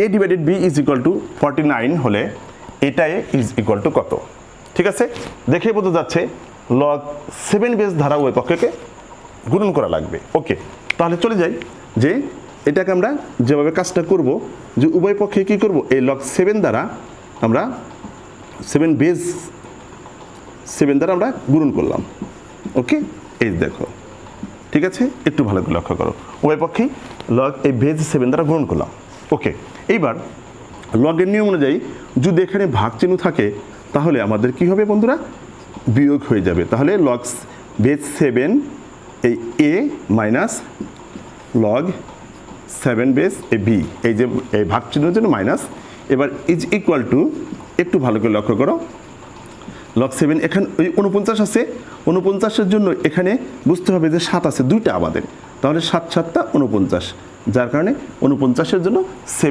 A divided b is equal to forty nine হলে এটা is equal two কত? ঠিক আছে? দেখে বোঝা যাচ্ছে লগ সেভেন বেস ধারা উভয় পক্ষকে গুণন করা লাগবে। ওকে তাহলে চলে যাই যে এটাকে আমরা যেভাবে কাজটা করব, যে উভয় পক্ষে কী করব? এই লগ সেভেন দ্বারা আমরা সেভেন বেস সেভেন দ্বারা আমরা গুণন করলাম। ওকে এই দেখো। ঠিক আছে? একটু ভালো করে লক্ষ্য করো। উভয় পক্ষেই লগ এই বেজ সেভেন দ্বারা গ্রহণ করলাম। ওকে এইবার লগের নিয়ম অনুযায়ী যদি এখানে ভাগ চিহ্ন থাকে, তাহলে আমাদের কি হবে বন্ধুরা? বিয়োগ হয়ে যাবে। তাহলে লগ বেজ সেভেন এই a minus log seven base a b এই যে, এই ভাগ চিহ্নের জন্য মাইনাস এবার ইজ ইকুয়াল টু একটু ভালো করে লক্ষ্য করো। লগ সেভেন এখানে, ওই উনপঞ্চাশ আছে। উনপঞ্চাশের জন্য এখানে বুঝতে হবে যে সাত আছে, দুইটা আমাদের। তাহলে সাত সাতটা উনপঞ্চাশ যার কারণে উনপঞ্চাশের জন্য